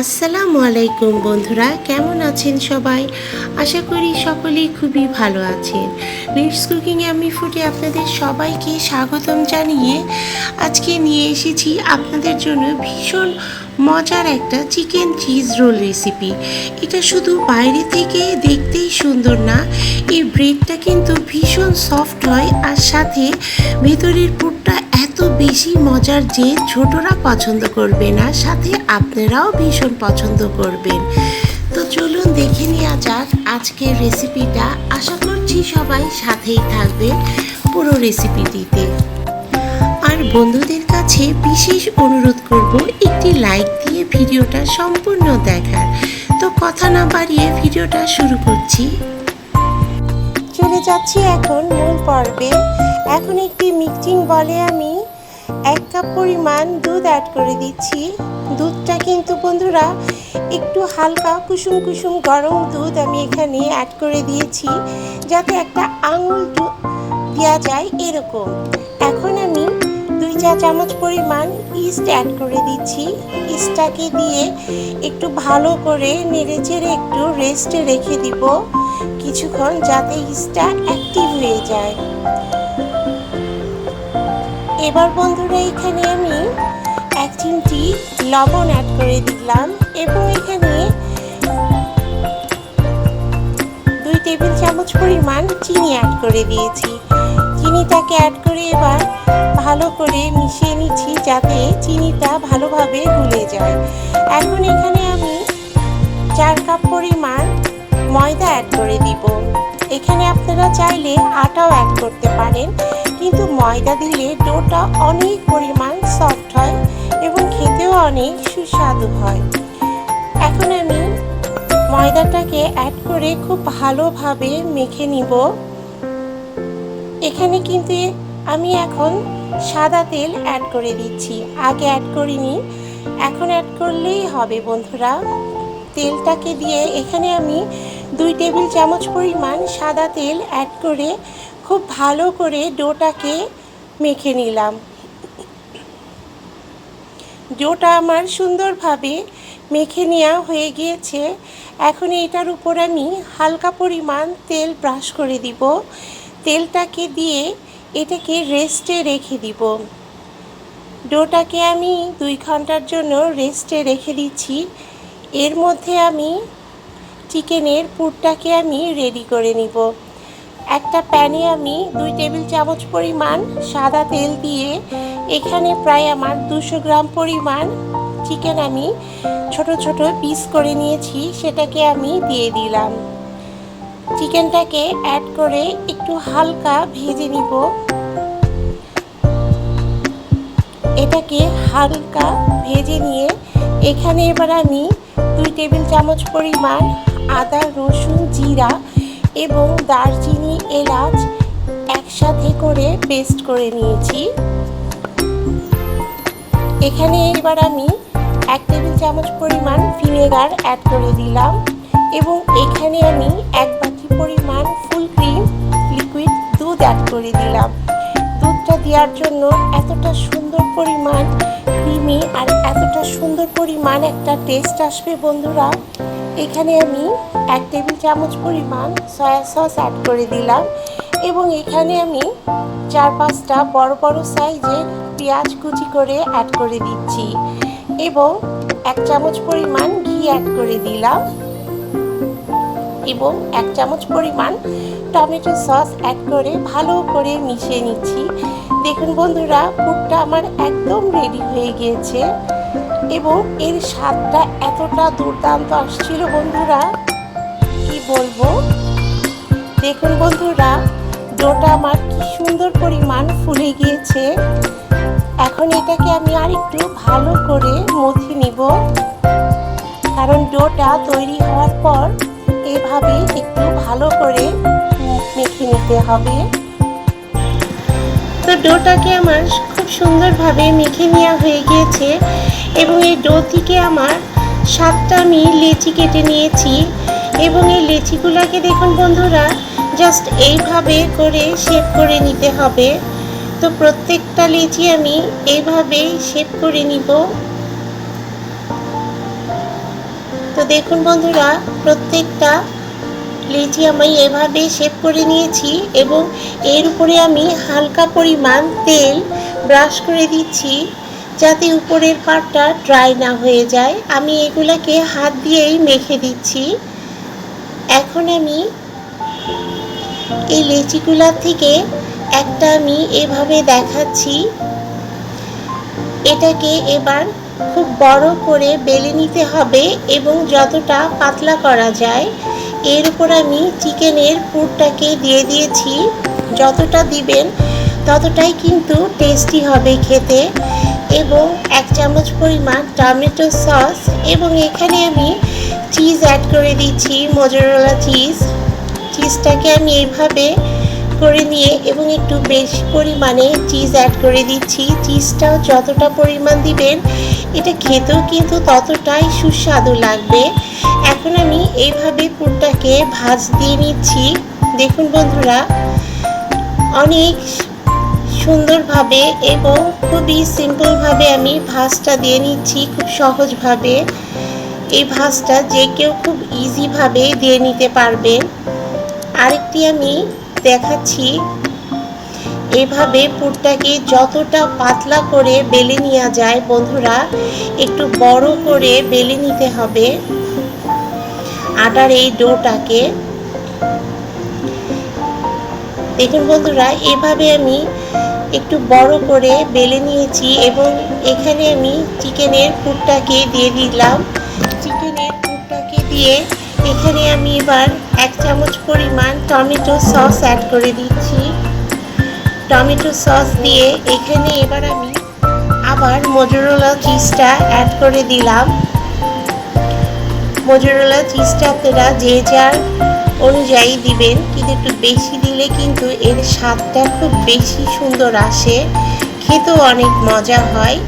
আসসালামু আলাইকুম বন্ধুরা, কেমন আছেন সবাই? আশা করি সকলেই খুবই ভালো আছেন। লিডস কুকিংয়ে আমি ফুটে আপনাদের সবাইকে স্বাগতম জানিয়ে আজকে নিয়ে এসেছি আপনাদের জন্য ভীষণ মজার একটা চিকেন চিজ রোল রেসিপি এটা শুধু বাইরে থেকে দেখতেই সুন্দর না, এই ব্রেডটা কিন্তু ভীষণ সফট হয় আর সাথে ভেতরের পুরটা এত বেশি মজার যে ছোটরা পছন্দ করবে না সাথে আপনারাও ভীষণ পছন্দ করবেন। তো চলুন দেখে নেওয়া যাক আজকের রেসিপিটা আশা করছি সবাই সাথেই থাকবে পুরো রেসিপিটিতে আর বন্ধুদের কাছে বিশেষ অনুরোধ করব একটি লাইক দিয়ে ভিডিওটা সম্পূর্ণ দেখার। তো কথা না বাড়িয়ে ভিডিওটা শুরু করছি। চলে যাচ্ছি এখন মূল পর্বে। এখন একটি মিক্সিং বলে আমি এক কাপ পরিমাণ দুধ অ্যাড করে দিচ্ছি। দুধটা কিন্তু বন্ধুরা, একটু হালকা কুসুম কুসুম গরম দুধ আমি এখানে অ্যাড করে দিয়েছি, যাতে একটা আঙুল দেওয়া যায় এরকম। এখন আমি দুই চা চামচ পরিমাণ ইস্ট অ্যাড করে দিচ্ছি। ইস্টটাকে দিয়ে একটু ভালো করে নেড়ে চেড়ে একটু রেস্টে রেখে দিব, কিছুক্ষণ যাতে ইস্টটা অ্যাক্টিভ হয়ে যায়। এবার বন্ধুরা, এখানে আমি এক চিমটি লবণ অ্যাড করে দিলাম এবং এখানে দুই টেবিল চামচ পরিমাণ চিনি অ্যাড করে দিয়েছি। চিনিটাকে অ্যাড করে এবার ভালো করে মিশিয়ে নিচ্ছি যাতে চিনিটা ভালোভাবে গুলে যায়। এখন এখানে আমি চার কাপ পরিমাণ ময়দা অ্যাড করে দিব। এখানে আপনারা চাইলে আটাও অ্যাড করতে পারেন। কিন্তু ময়দা দিলে ডোটা অনেক পরিমাণ সফট হয় এবং খেতেও অনেক সুস্বাদু হয়। এখন আমি ময়দাটাকে অ্যাড করে খুব ভালোভাবে মেখে নিব। এখানে কিন্তু আমি এখন সাদা তেল অ্যাড করে দিচ্ছি। আগে অ্যাড করিনি, এখন অ্যাড করলেই হবে বন্ধুরা। তেলটাকে দিয়ে এখানে আমি দুই টেবিল চামচ পরিমাণ সাদা তেল অ্যাড করে খুব ভালো করে ডোটাকে মেখে নিলাম। ডোটা আমার সুন্দরভাবে মেখে নেওয়া হয়ে গিয়েছে। এখন এটার উপর আমি হালকা পরিমাণ তেল ব্রাশ করে দিব। তেলটাকে দিয়ে এটাকে রেস্টে রেখে দিব। ডোটাকে আমি দুই ঘণ্টার জন্য রেস্টে রেখে দিচ্ছি। এর মধ্যে আমি চিকেনের পুরটাকে আমি রেডি করে নিব। একটা প্যানে আমি দুই টেবিল চামচ পরিমাণ সাদা তেল দিয়ে এখানে প্রায় আমার দুশো গ্রাম পরিমাণ চিকেন আমি ছোট ছোট পিস করে নিয়েছি, সেটাকে আমি দিয়ে দিলাম। চিকেনটাকে অ্যাড করে একটু হালকা ভেজে নিব। এটাকে হালকা ভেজে নিয়ে এখানে এবার আমি দুই টেবিল চামচ পরিমাণ আদা রসুন জিরা এবং দারচিনি এলাচ একসাথে করে পেস্ট করে নিয়েছি। এখানে এবার আমি এক টেবিল চামচ পরিমাণ ভিনেগার অ্যাড করে দিলাম এবং এখানে আমি এক বাটি পরিমাণ ফুল ক্রিম লিকুইড দুধ অ্যাড করে দিলাম। দুধটা দেওয়ার জন্য এতটা সুন্দর পরিমাণ ক্রিমি আর এতটা সুন্দর পরিমাণ একটা টেস্ট আসবে বন্ধুরা। এখানে আমি এক টেবিল চামচ পরিমাণ সয়া সস অ্যাড করে দিলাম এবং এখানে আমি চার পাঁচটা বড় বড় সাইজের পেঁয়াজ কুচি করে অ্যাড করে দিচ্ছি এবং এক চামচ পরিমাণ ঘি অ্যাড করে দিলাম এবং এক চামচ পরিমাণ টমেটো সস অ্যাড করে ভালো করে মিশিয়ে নিচ্ছি। দেখুন বন্ধুরা, পুরটা আমার একদম রেডি হয়ে গিয়েছে এবং এর স্বাদটা এতটা দুর্দান্ত আসছিল বন্ধুরা। কি বলব? দেখুন বন্ধুরা, ডোটা আমার কি সুন্দর পরিমাণ ফুলে গিয়েছে। এখন এটাকে আমি আর একটু ভালো করে মথে নিব। কারণ ডোটা তৈরি হওয়ার পর এভাবে একটু ভালো করে মেখে নিতে হবে। তো ডোটাকে আমার খুব সুন্দরভাবে মেখে নেওয়া হয়ে গিয়েছে এবং এই ডো থেকে আমার সাতটা আমি লেচি কেটে নিয়েছি এবং এই লেচিগুলোকে দেখুন বন্ধুরা জাস্ট এইভাবে করে শেপ করে নিতে হবে। তো প্রত্যেকটা লেচি আমি এইভাবেই শেপ করে নিব। তো দেখুন বন্ধুরা, প্রত্যেকটা লিচি আমি এভাবে শেপ করে নিয়েছি এবং এর উপরে আমি হালকা পরিমাণ তেল ব্রাশ করে দিচ্ছি যাতে উপরের পাটটা ড্রাই না হয়ে যায়। আমি এগুলাকে হাত দিয়েই মেখে দিচ্ছি। এখন আমি এই লেচিগুলার থেকে একটা আমি এভাবে দেখাচ্ছি। এটাকে এবার খুব বড় করে বেলে নিতে হবে এবং যতটা পাতলা করা যায় এর উপর আমি চিকেনের পুরটাকে দিয়ে দিয়েছি। যতটা দিবেন, ততটাই কিন্তু টেস্টি হবে খেতে। এবং এক চামচ পরিমাণ টমেটো সস এবং এখানে আমি চিজ অ্যাড করে দিচ্ছি মজরোলা চিজ চিজটাকে আমি এইভাবে করে নিয়ে এবং একটু বেশি পরিমাণে চিজ অ্যাড করে দিচ্ছি। চিজটাও যতটা পরিমাণ দিবেন, এটা খেতেও কিন্তু ততটাই সুস্বাদু লাগবে। এখন আমি এইভাবে পুরটাকে ভাজ দিয়ে নিচ্ছি। দেখুন বন্ধুরা, অনেক সুন্দরভাবে এবং খুবই সিম্পলভাবে আমি ভাজটা দিয়ে নিচ্ছি খুব সহজভাবে। এই ভাজটা যে কেউ খুব ইজিভাবে দিয়ে নিতে পারবেন। আরেকটি আমি দেখাচ্ছি এভাবে পুরটাকে যতটা পাতলা করে বেলে নেওয়া যায় বন্ধুরা, একটু বড় করে বেলে নিতে হবে। আটার এই ডোটাকে দেখুন বন্ধুরা, এভাবে আমি একটু বড় করে বেলে নিয়েছি এবং এখানে আমি চিকেনের পুরটাকে দিয়ে দিলাম। চিকেনের পুরটাকে দিয়ে এখানে আমি এবার এক চামচ পরিমাণ টমেটো সস অ্যাড করে দিচ্ছি। টমেটো সস দিয়ে এখানে এবার আমি আবার মজুরোলা চিজটা অ্যাড করে দিলাম। মজুরোলা চিজটা আপনারা যে যার অনুযায়ী দিবেন, কিন্তু একটু বেশি দিলে কিন্তু এর স্বাদটা খুব বেশি সুন্দর আসে। খেতেও অনেক মজা হয়।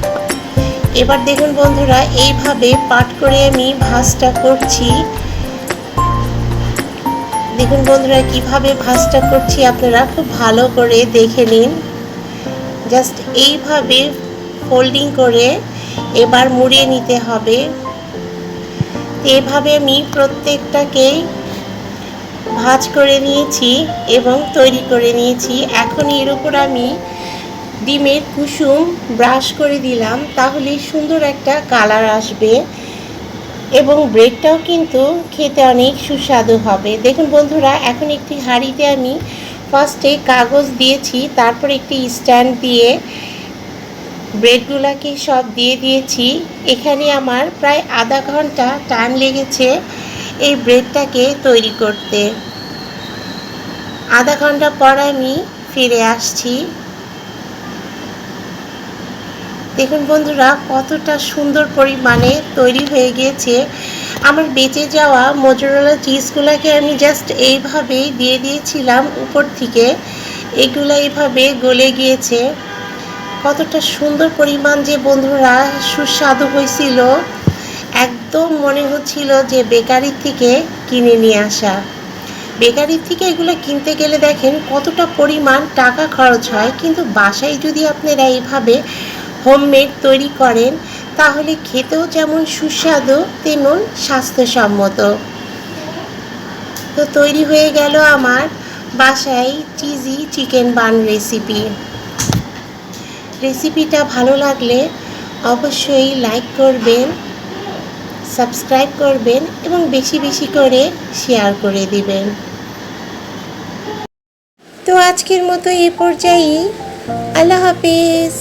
এবার দেখুন বন্ধুরা, এইভাবে পাট করে আমি ভাজটা করছি। দেখুন বন্ধুরা, কীভাবে ভাজটা করছি আপনারা খুব ভালো করে দেখে নিন। জাস্ট এইভাবে ফোল্ডিং করে এবার মুড়িয়ে নিতে হবে। এভাবে আমি প্রত্যেকটাকেই ভাজ করে নিয়েছি এবং তৈরি করে নিয়েছি। এখন এর উপর আমি ডিমের কুসুম ব্রাশ করে দিলাম, তাহলে সুন্দর একটা কালার আসবে এবং ব্রেডটাও কিন্তু খেতে অনেক সুস্বাদু হবে। দেখুন বন্ধুরা, এখন একটি হাঁড়িতে আমি ফার্স্টে কাগজ দিয়েছি, তারপর একটি স্ট্যান্ড দিয়ে ব্রেডগুলোকে সব দিয়ে দিয়েছি। এখানে আমার প্রায় আধা ঘণ্টা টাইম লেগেছে এই ব্রেডটাকে তৈরি করতে। আধা ঘণ্টা পর আমি ফিরে আসছি। দেখুন বন্ধুরা, কতটা সুন্দর পরিমাণে তৈরি হয়ে গিয়েছে। আমার বেঁচে যাওয়া মজুরলা চিজগুলোকে আমি জাস্ট এইভাবেই দিয়ে দিয়েছিলাম উপর থেকে। এগুলো এইভাবে গলে গিয়েছে। কতটা সুন্দর পরিমাণ যে বন্ধুরা সুস্বাদু হয়েছিল। একদম মনে হচ্ছিল যে বেকারির থেকে কিনে নিয়ে আসা। বেকারির থেকে এগুলো কিনতে গেলে দেখেন কতটা পরিমাণ টাকা খরচ হয়। কিন্তু বাসায় যদি আপনারা এইভাবে হোমমেড তৈরি করেন, তাহলে খেতেও যেমন সুস্বাদু, তেমন স্বাস্থ্যসম্মত। তো তৈরি হয়ে গেল আমার বাসায় চিজি চিকেন বান রেসিপি রেসিপিটা ভালো লাগলে অবশ্যই লাইক করবেন সাবস্ক্রাইব করবেন এবং বেশি বেশি করে শেয়ার করে দিবেন। তো আজকের মতো এ পর্যায়ে আল্লাহ হাফেজ।